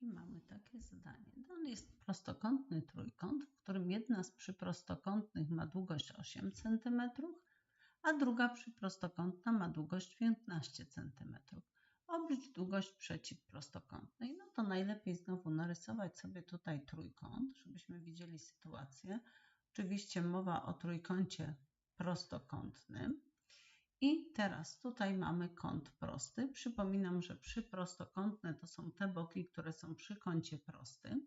I mamy takie zadanie. Dany jest prostokątny trójkąt, w którym jedna z przyprostokątnych ma długość 8 cm, a druga przyprostokątna ma długość 15 cm. Oblicz długość przeciwprostokątnej. No to najlepiej znowu narysować sobie tutaj trójkąt, żebyśmy widzieli sytuację. Oczywiście mowa o trójkącie prostokątnym. I teraz tutaj mamy kąt prosty. Przypominam, że przyprostokątne to są te boki, które są przy kącie prostym.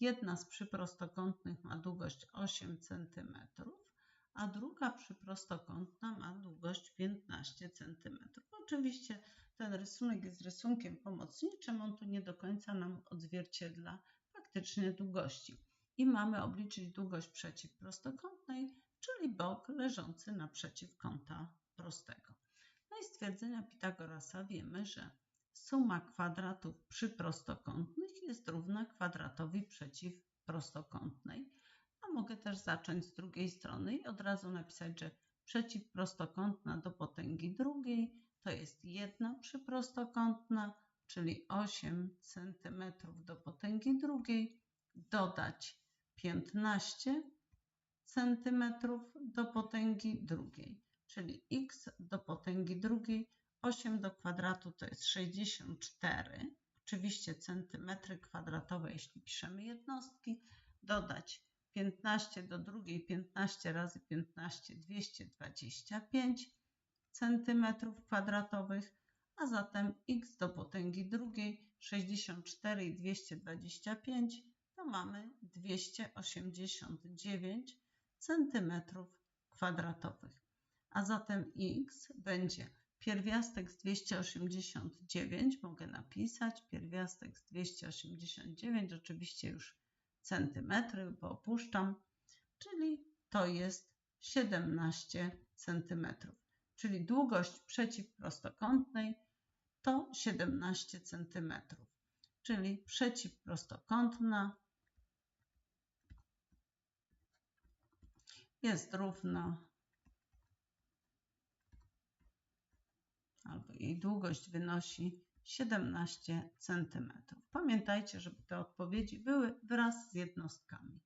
Jedna z przyprostokątnych ma długość 8 cm, a druga przyprostokątna ma długość 15 cm. Oczywiście ten rysunek jest rysunkiem pomocniczym, on tu nie do końca nam odzwierciedla faktycznie długości. I mamy obliczyć długość przeciwprostokątnej, czyli bok leżący naprzeciw kąta prostego. No i stwierdzenia Pitagorasa wiemy, że suma kwadratów przyprostokątnych jest równa kwadratowi przeciwprostokątnej. A mogę też zacząć z drugiej strony i od razu napisać, że przeciwprostokątna do potęgi drugiej to jest jedna przyprostokątna, czyli 8 cm do potęgi drugiej, dodać 15 cm do potęgi drugiej czyli x do potęgi drugiej, 8 do kwadratu to jest 64, oczywiście centymetry kwadratowe, jeśli piszemy jednostki, dodać 15 do drugiej, 15 razy 15, 225 centymetrów kwadratowych, a zatem x do potęgi drugiej 64 i 225 to mamy 289 centymetrów kwadratowych a zatem x będzie pierwiastek z 289, mogę napisać, pierwiastek z 289, oczywiście już centymetry, bo opuszczam, czyli to jest 17 centymetrów. Czyli długość przeciwprostokątnej to 17 centymetrów. Czyli przeciwprostokątna jest równa albo jej długość wynosi 17 cm. Pamiętajcie, żeby te odpowiedzi były wraz z jednostkami.